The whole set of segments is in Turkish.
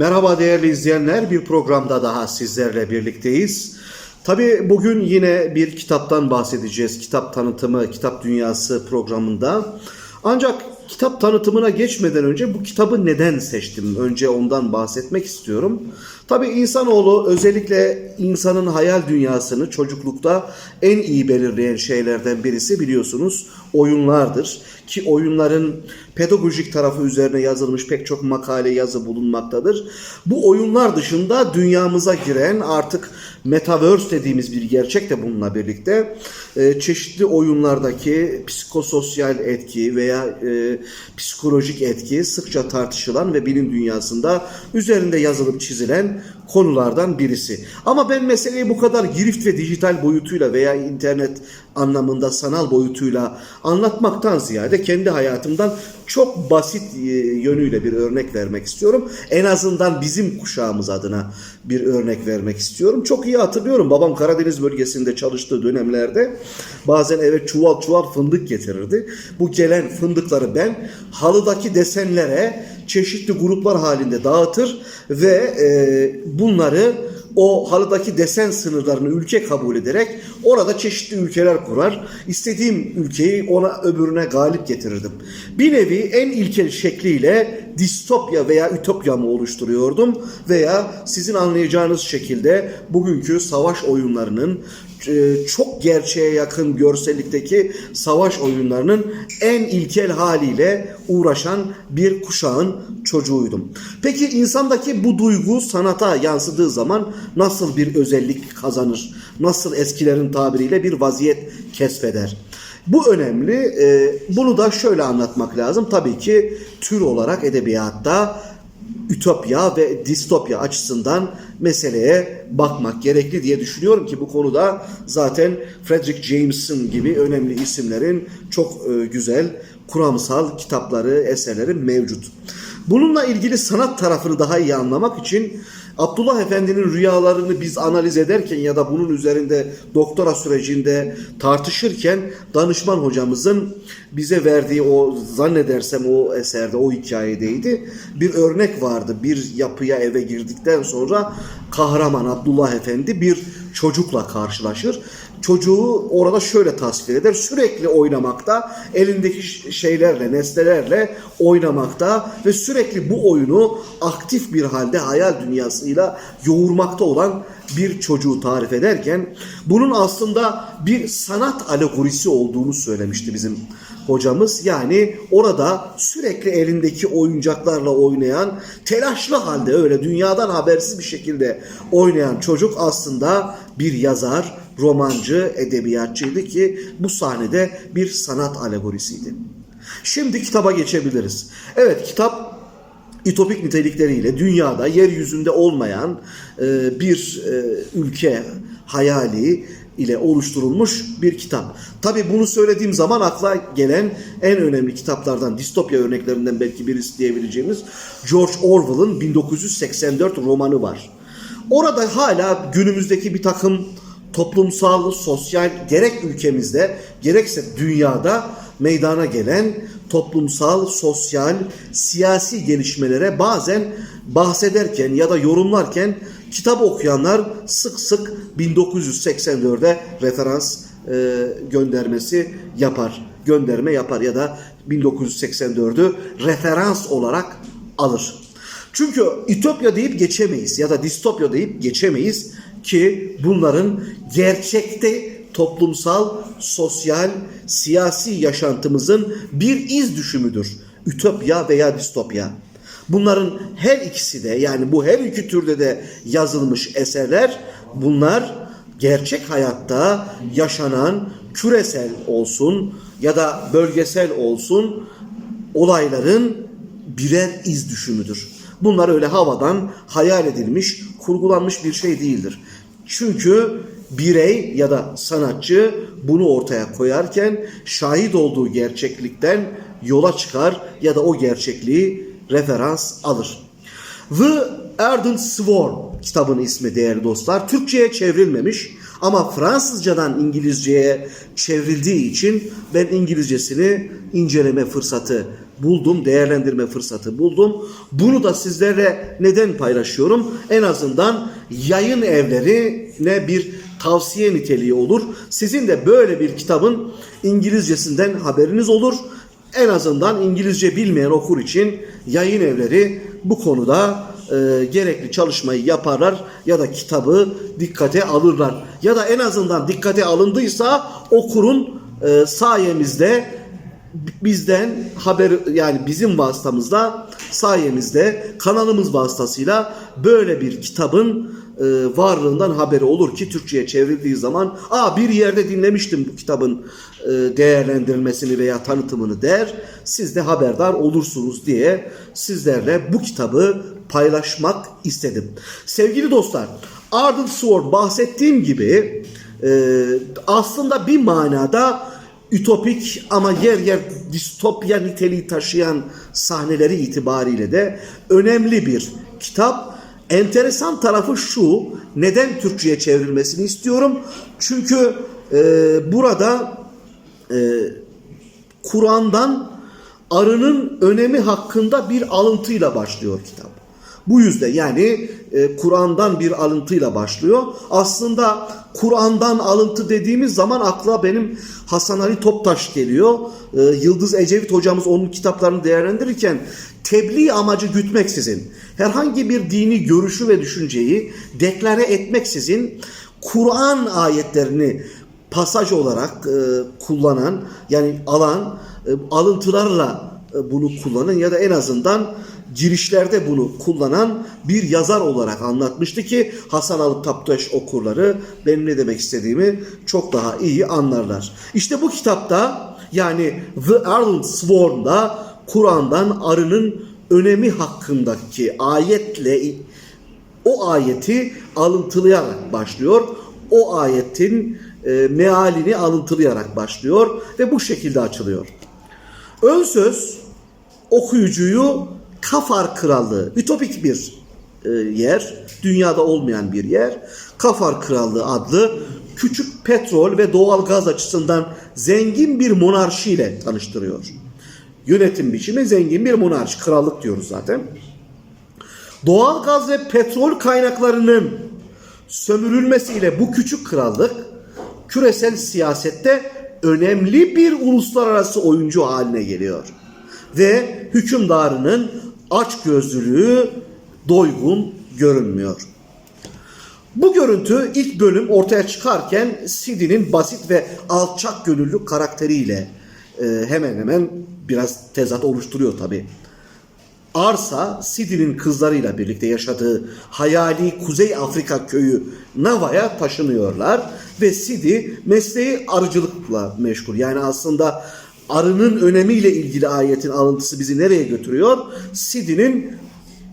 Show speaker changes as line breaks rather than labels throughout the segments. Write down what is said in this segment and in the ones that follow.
Merhaba değerli izleyenler, bir programda daha sizlerle birlikteyiz. Tabii bugün yine bir kitaptan bahsedeceğiz. Kitap tanıtımı, kitap dünyası programında. Ancak kitap tanıtımına geçmeden önce bu kitabı neden seçtim? Önce ondan bahsetmek istiyorum. Tabii insanoğlu özellikle insanın hayal dünyasını çocuklukta en iyi belirleyen şeylerden birisi biliyorsunuz oyunlardır. Ki oyunların pedagojik tarafı üzerine yazılmış pek çok makale yazı bulunmaktadır. Bu oyunlar dışında dünyamıza giren artık metaverse dediğimiz bir gerçek de bununla birlikte e, çeşitli oyunlardaki psikososyal etki veya e, psikolojik etki sıkça tartışılan ve bilim dünyasında üzerinde yazılıp çizilen konulardan birisi. Ama ben meseleyi bu kadar girift ve dijital boyutuyla veya internet anlamında sanal boyutuyla anlatmaktan ziyade kendi hayatımdan çok basit e, yönüyle bir örnek vermek istiyorum. En azından bizim kuşağımız adına bir örnek vermek istiyorum. Çok iyi hatırlıyorum babam Karadeniz bölgesinde çalıştığı dönemlerde bazen eve çuval çuval fındık getirirdi. Bu gelen fındıkları ben halıdaki desenlere çeşitli gruplar halinde dağıtır ve e, bunları o halıdaki desen sınırlarını ülke kabul ederek orada çeşitli ülkeler kurar. İstediğim ülkeyi ona öbürüne galip getirirdim. Bir nevi en ilkel şekliyle distopya veya ütopya mı oluşturuyordum veya sizin anlayacağınız şekilde bugünkü savaş oyunlarının çok gerçeğe yakın görsellikteki savaş oyunlarının en ilkel haliyle uğraşan bir kuşağın çocuğuydum. Peki insandaki bu duygu sanata yansıdığı zaman nasıl bir özellik kazanır? Nasıl eskilerin tabiriyle bir vaziyet kesfeder? Bu önemli. E, Bunu da şöyle anlatmak lazım. Tabii ki tür olarak edebiyatta ütopya ve distopya açısından meseleye bakmak gerekli diye düşünüyorum ki bu konuda zaten Frederick Jameson gibi önemli isimlerin çok e, güzel kuramsal kitapları, eserleri mevcut. Bununla ilgili sanat tarafını daha iyi anlamak için Abdullah Efendi'nin rüyalarını biz analiz ederken ya da bunun üzerinde doktora sürecinde tartışırken danışman hocamızın bize verdiği o zannedersem o eserde o hikayedeydi. Bir örnek vardı. Bir yapıya eve girdikten sonra kahraman Abdullah Efendi bir çocukla karşılaşır. Çocuğu orada şöyle tasvir eder. Sürekli oynamakta, elindeki şeylerle, nesnelerle oynamakta ve sürekli bu oyunu aktif bir halde hayal dünyasıyla yoğurmakta olan bir çocuğu tarif ederken bunun aslında bir sanat alegorisi olduğunu söylemişti bizim hocamız. Yani orada sürekli elindeki oyuncaklarla oynayan, telaşlı halde öyle dünyadan habersiz bir şekilde oynayan çocuk aslında bir yazar, romancı, edebiyatçıydı ki bu sahnede bir sanat alegorisiydi. Şimdi kitaba geçebiliriz. Evet kitap ütopik nitelikleriyle dünyada yeryüzünde olmayan e, bir e, ülke hayali ile oluşturulmuş bir kitap. Tabi bunu söylediğim zaman akla gelen en önemli kitaplardan, distopya örneklerinden belki birisi diyebileceğimiz George Orwell'ın 1984 romanı var. Orada hala günümüzdeki bir takım toplumsal, sosyal gerek ülkemizde gerekse dünyada meydana gelen toplumsal, sosyal, siyasi gelişmelere bazen bahsederken ya da yorumlarken kitap okuyanlar sık sık 1984'e referans e, göndermesi yapar. Gönderme yapar ya da 1984'ü referans olarak alır. Çünkü ütopya deyip geçemeyiz ya da distopya deyip geçemeyiz ki bunların gerçekte toplumsal, sosyal, siyasi yaşantımızın bir iz düşümüdür. Ütopya veya distopya. Bunların her ikisi de yani bu her iki türde de yazılmış eserler bunlar gerçek hayatta yaşanan küresel olsun ya da bölgesel olsun olayların birer iz düşümüdür. Bunlar öyle havadan hayal edilmiş, kurgulanmış bir şey değildir. Çünkü birey ya da sanatçı bunu ortaya koyarken şahit olduğu gerçeklikten yola çıkar ya da o gerçekliği referans alır. Ve Ardent Sworn kitabın ismi değerli dostlar. Türkçe'ye çevrilmemiş ama Fransızcadan İngilizce'ye çevrildiği için ben İngilizcesini inceleme fırsatı buldum, değerlendirme fırsatı buldum. Bunu da sizlerle neden paylaşıyorum? En azından yayın evlerine bir tavsiye niteliği olur. Sizin de böyle bir kitabın İngilizcesinden haberiniz olur. En azından İngilizce bilmeyen okur için yayın evleri bu konuda e, gerekli çalışmayı yaparlar ya da kitabı dikkate alırlar. Ya da en azından dikkate alındıysa okurun e, sayemizde bizden haber yani bizim vasıtamızda sayemizde kanalımız vasıtasıyla böyle bir kitabın e, varlığından haberi olur ki Türkçe'ye çevrildiği zaman aa bir yerde dinlemiştim bu kitabın e, değerlendirilmesini veya tanıtımını der siz de haberdar olursunuz diye sizlerle bu kitabı paylaşmak istedim. Sevgili dostlar Ardent Sword bahsettiğim gibi e, aslında bir manada ütopik ama yer yer distopya niteliği taşıyan sahneleri itibariyle de önemli bir kitap. Enteresan tarafı şu, neden Türkçe'ye çevrilmesini istiyorum? Çünkü e, burada e, Kur'an'dan arının önemi hakkında bir alıntıyla başlıyor kitap. Bu yüzden yani e, Kur'an'dan bir alıntıyla başlıyor. Aslında Kur'an'dan alıntı dediğimiz zaman akla benim Hasan Ali Toptaş geliyor. E, Yıldız Ecevit hocamız onun kitaplarını değerlendirirken tebliğ amacı gütmeksizin herhangi bir dini görüşü ve düşünceyi deklare etmeksizin Kur'an ayetlerini pasaj olarak e, kullanan yani alan e, alıntılarla e, bunu kullanan ya da en azından girişlerde bunu kullanan bir yazar olarak anlatmıştı ki Hasan Ali Taptaş okurları benim ne demek istediğimi çok daha iyi anlarlar. İşte bu kitapta yani The Iron Sworn'da Kur'an'dan arının önemi hakkındaki ayetle o ayeti alıntılayarak başlıyor. O ayetin e, mealini alıntılayarak başlıyor ve bu şekilde açılıyor. Ön söz okuyucuyu Kafar Krallığı, ütopik bir e, yer, dünyada olmayan bir yer. Kafar Krallığı adlı küçük petrol ve doğal gaz açısından zengin bir monarşiyle tanıştırıyor. Yönetim biçimi zengin bir monarşi, krallık diyoruz zaten. Doğal gaz ve petrol kaynaklarının sömürülmesiyle bu küçük krallık küresel siyasette önemli bir uluslararası oyuncu haline geliyor. Ve hükümdarının açgözlülüğü doygun görünmüyor. Bu görüntü ilk bölüm ortaya çıkarken Sidi'nin basit ve alçak gönüllü karakteriyle hemen hemen biraz tezat oluşturuyor tabi. Arsa Sidi'nin kızlarıyla birlikte yaşadığı hayali Kuzey Afrika köyü Nava'ya taşınıyorlar ve Sidi mesleği arıcılıkla meşgul. Yani aslında arının önemiyle ilgili ayetin alıntısı bizi nereye götürüyor? Sidi'nin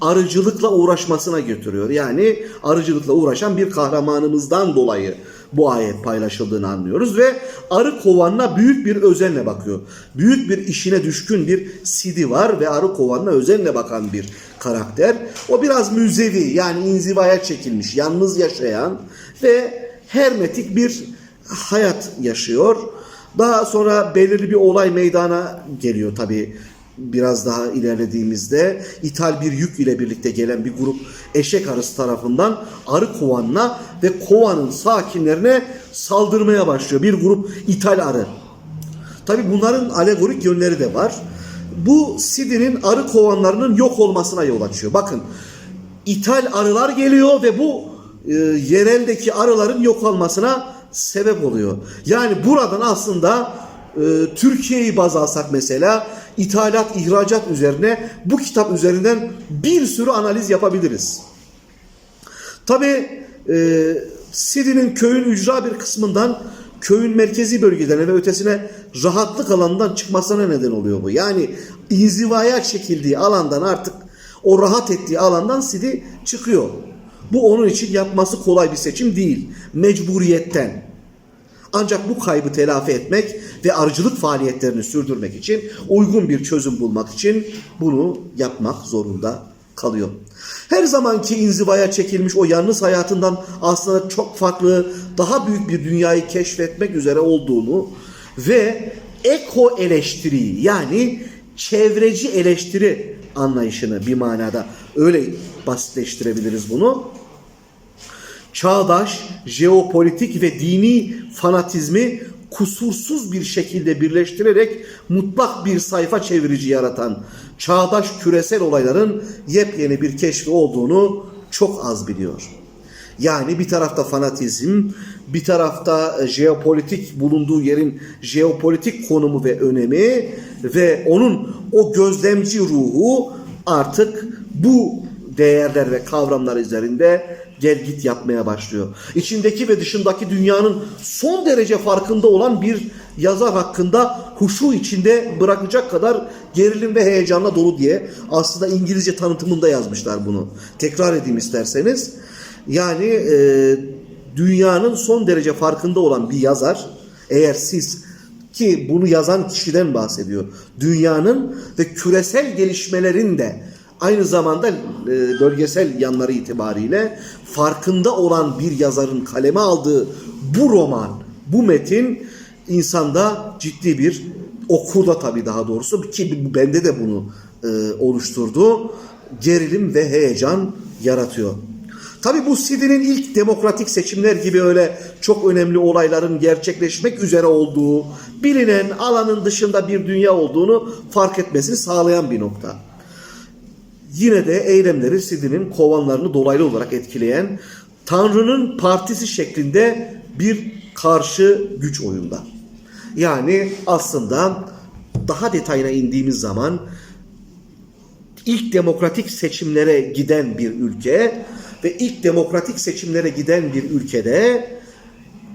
arıcılıkla uğraşmasına götürüyor. Yani arıcılıkla uğraşan bir kahramanımızdan dolayı bu ayet paylaşıldığını anlıyoruz ve arı kovanına büyük bir özenle bakıyor. Büyük bir işine düşkün bir Sidi var ve arı kovanına özenle bakan bir karakter. O biraz müzevi yani inzivaya çekilmiş, yalnız yaşayan ve hermetik bir hayat yaşıyor. Daha sonra belirli bir olay meydana geliyor tabii biraz daha ilerlediğimizde ithal bir yük ile birlikte gelen bir grup eşek arısı tarafından arı kovanına ve kovanın sakinlerine saldırmaya başlıyor. Bir grup ithal arı. Tabi bunların alegorik yönleri de var. Bu Sidi'nin arı kovanlarının yok olmasına yol açıyor. Bakın ithal arılar geliyor ve bu e, yereldeki arıların yok olmasına sebep oluyor. Yani buradan aslında e, Türkiye'yi baz alsak mesela ithalat, ihracat üzerine bu kitap üzerinden bir sürü analiz yapabiliriz. Tabi e, Sidi'nin köyün ücra bir kısmından köyün merkezi bölgelerine ve ötesine rahatlık alanından çıkmasına neden oluyor bu. Yani inzivaya çekildiği alandan artık o rahat ettiği alandan Sidi çıkıyor. Bu onun için yapması kolay bir seçim değil. Mecburiyetten. Ancak bu kaybı telafi etmek ve arıcılık faaliyetlerini sürdürmek için uygun bir çözüm bulmak için bunu yapmak zorunda kalıyor. Her zamanki inzivaya çekilmiş o yalnız hayatından aslında çok farklı, daha büyük bir dünyayı keşfetmek üzere olduğunu ve eko eleştiri yani çevreci eleştiri anlayışını bir manada öyle basitleştirebiliriz bunu çağdaş, jeopolitik ve dini fanatizmi kusursuz bir şekilde birleştirerek mutlak bir sayfa çevirici yaratan çağdaş küresel olayların yepyeni bir keşfi olduğunu çok az biliyor. Yani bir tarafta fanatizm, bir tarafta e, jeopolitik bulunduğu yerin jeopolitik konumu ve önemi ve onun o gözlemci ruhu artık bu değerler ve kavramlar üzerinde gel git yapmaya başlıyor. İçindeki ve dışındaki dünyanın son derece farkında olan bir yazar hakkında huşu içinde bırakacak kadar gerilim ve heyecanla dolu diye aslında İngilizce tanıtımında yazmışlar bunu. Tekrar edeyim isterseniz. Yani e, dünyanın son derece farkında olan bir yazar eğer siz ki bunu yazan kişiden bahsediyor. Dünyanın ve küresel gelişmelerin de aynı zamanda e, bölgesel yanları itibariyle farkında olan bir yazarın kaleme aldığı bu roman, bu metin insanda ciddi bir okurda tabii daha doğrusu ki bende de bunu e, oluşturdu. Gerilim ve heyecan yaratıyor. Tabii bu Sidi'nin ilk demokratik seçimler gibi öyle çok önemli olayların gerçekleşmek üzere olduğu, bilinen alanın dışında bir dünya olduğunu fark etmesini sağlayan bir nokta. Yine de eylemleri Sidi'nin kovanlarını dolaylı olarak etkileyen Tanrı'nın partisi şeklinde bir karşı güç oyunda. Yani aslında daha detayına indiğimiz zaman ilk demokratik seçimlere giden bir ülke ve ilk demokratik seçimlere giden bir ülkede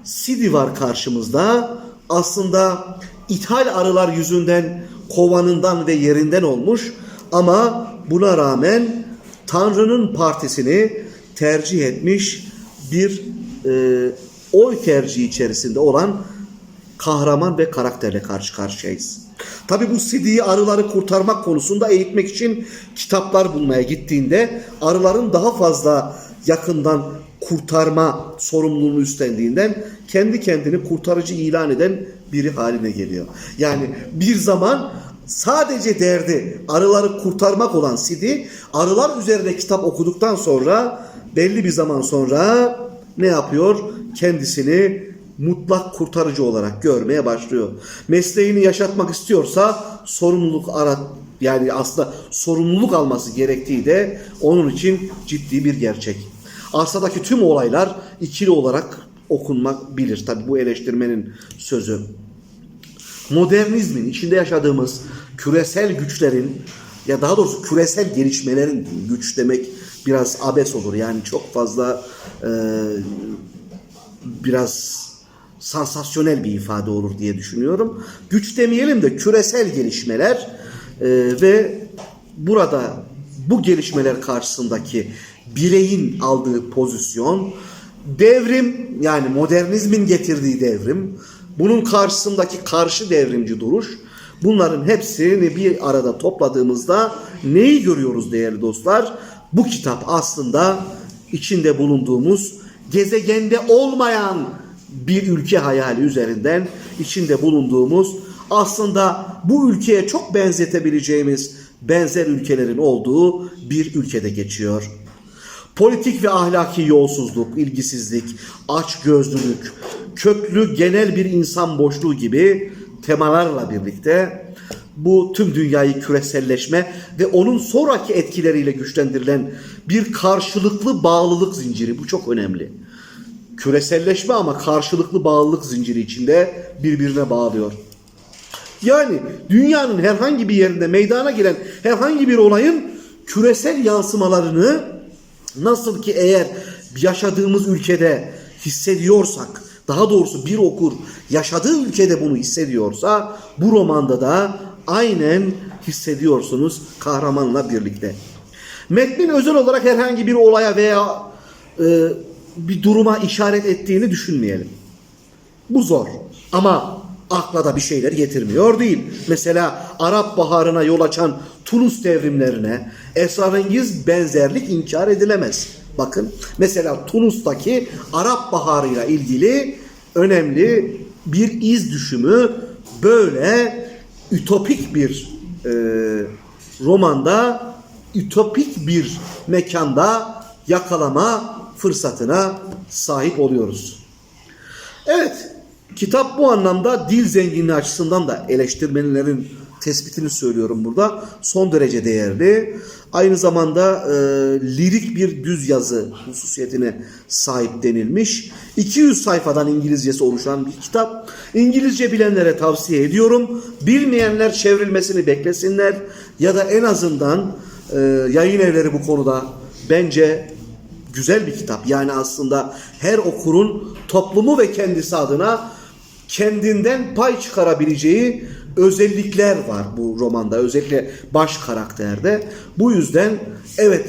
Sidi var karşımızda. Aslında ithal arılar yüzünden kovanından ve yerinden olmuş ama buna rağmen Tanrı'nın partisini tercih etmiş bir e, oy tercihi içerisinde olan kahraman ve karakterle karşı karşıyayız. Tabi bu Sidi'yi arıları kurtarmak konusunda eğitmek için kitaplar bulmaya gittiğinde arıların daha fazla yakından kurtarma sorumluluğunu üstlendiğinden kendi kendini kurtarıcı ilan eden biri haline geliyor. Yani bir zaman sadece derdi arıları kurtarmak olan Sidi arılar üzerine kitap okuduktan sonra belli bir zaman sonra ne yapıyor? Kendisini mutlak kurtarıcı olarak görmeye başlıyor. Mesleğini yaşatmak istiyorsa sorumluluk ara yani aslında sorumluluk alması gerektiği de onun için ciddi bir gerçek. Arsadaki tüm olaylar ikili olarak okunmak bilir. Tabi bu eleştirmenin sözü. Modernizmin içinde yaşadığımız küresel güçlerin ya daha doğrusu küresel gelişmelerin güç demek biraz abes olur. Yani çok fazla e, biraz sansasyonel bir ifade olur diye düşünüyorum. Güç demeyelim de küresel gelişmeler e, ve burada bu gelişmeler karşısındaki bireyin aldığı pozisyon devrim yani modernizmin getirdiği devrim bunun karşısındaki karşı devrimci duruş bunların hepsini bir arada topladığımızda neyi görüyoruz değerli dostlar? Bu kitap aslında içinde bulunduğumuz gezegende olmayan bir ülke hayali üzerinden içinde bulunduğumuz aslında bu ülkeye çok benzetebileceğimiz benzer ülkelerin olduğu bir ülkede geçiyor. Politik ve ahlaki yolsuzluk, ilgisizlik, açgözlülük, köklü genel bir insan boşluğu gibi temalarla birlikte bu tüm dünyayı küreselleşme ve onun sonraki etkileriyle güçlendirilen bir karşılıklı bağlılık zinciri bu çok önemli. Küreselleşme ama karşılıklı bağlılık zinciri içinde birbirine bağlıyor. Yani dünyanın herhangi bir yerinde meydana gelen herhangi bir olayın küresel yansımalarını nasıl ki eğer yaşadığımız ülkede hissediyorsak, daha doğrusu bir okur yaşadığı ülkede bunu hissediyorsa bu romanda da aynen hissediyorsunuz kahramanla birlikte. Metnin özel olarak herhangi bir olaya veya e, bir duruma işaret ettiğini düşünmeyelim. Bu zor. Ama akla da bir şeyler getirmiyor değil. Mesela Arap Baharı'na yol açan Tunus devrimlerine esrarengiz benzerlik inkar edilemez. Bakın mesela Tunus'taki Arap Baharı'yla ilgili önemli bir iz düşümü böyle ütopik bir e, romanda ütopik bir mekanda yakalama fırsatına sahip oluyoruz. Evet, kitap bu anlamda dil zenginliği açısından da eleştirmenlerin tespitini söylüyorum burada. Son derece değerli. Aynı zamanda e, lirik bir düz yazı hususiyetine sahip denilmiş. 200 sayfadan İngilizcesi oluşan bir kitap. İngilizce bilenlere tavsiye ediyorum. Bilmeyenler çevrilmesini beklesinler. Ya da en azından e, yayın evleri bu konuda bence güzel bir kitap. Yani aslında her okurun toplumu ve kendisi adına kendinden pay çıkarabileceği özellikler var bu romanda. Özellikle baş karakterde. Bu yüzden evet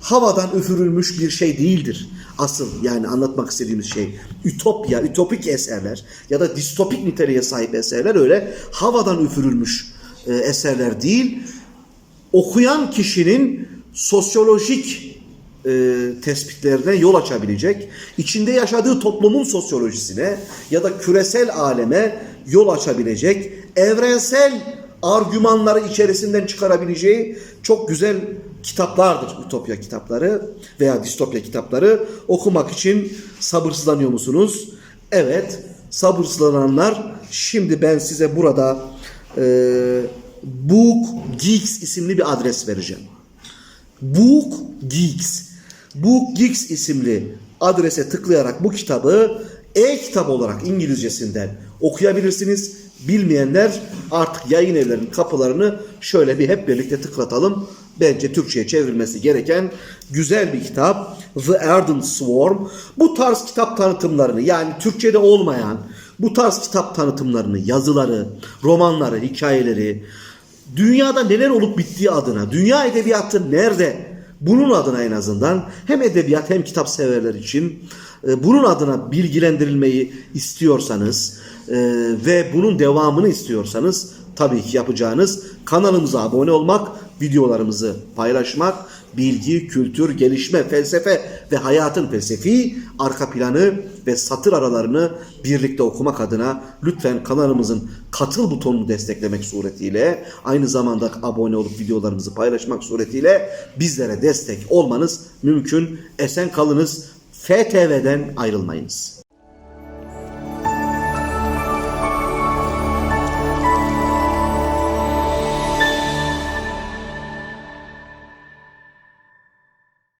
havadan üfürülmüş bir şey değildir. Asıl yani anlatmak istediğimiz şey ütopya, ütopik eserler ya da distopik niteliğe sahip eserler öyle havadan üfürülmüş e, eserler değil. Okuyan kişinin sosyolojik e, tespitlerine yol açabilecek, içinde yaşadığı toplumun sosyolojisine ya da küresel aleme yol açabilecek, evrensel argümanları içerisinden çıkarabileceği çok güzel kitaplardır Ütopya kitapları veya distopya kitapları. Okumak için sabırsızlanıyor musunuz? Evet, sabırsızlananlar şimdi ben size burada e, Book Geeks isimli bir adres vereceğim. Book Geeks. Book Geeks isimli adrese tıklayarak bu kitabı e-kitap olarak İngilizcesinden okuyabilirsiniz. Bilmeyenler artık yayın evlerinin kapılarını şöyle bir hep birlikte tıklatalım. Bence Türkçe'ye çevrilmesi gereken güzel bir kitap. The Ardent Swarm. Bu tarz kitap tanıtımlarını yani Türkçe'de olmayan bu tarz kitap tanıtımlarını, yazıları, romanları, hikayeleri, dünyada neler olup bittiği adına, dünya edebiyatı nerede bunun adına en azından hem edebiyat hem kitap severler için e, bunun adına bilgilendirilmeyi istiyorsanız e, ve bunun devamını istiyorsanız tabii ki yapacağınız kanalımıza abone olmak, videolarımızı paylaşmak, bilgi, kültür, gelişme, felsefe ve hayatın felsefi arka planı ve satır aralarını birlikte okumak adına lütfen kanalımızın katıl butonunu desteklemek suretiyle aynı zamanda abone olup videolarımızı paylaşmak suretiyle bizlere destek olmanız mümkün. Esen kalınız. FTV'den ayrılmayınız.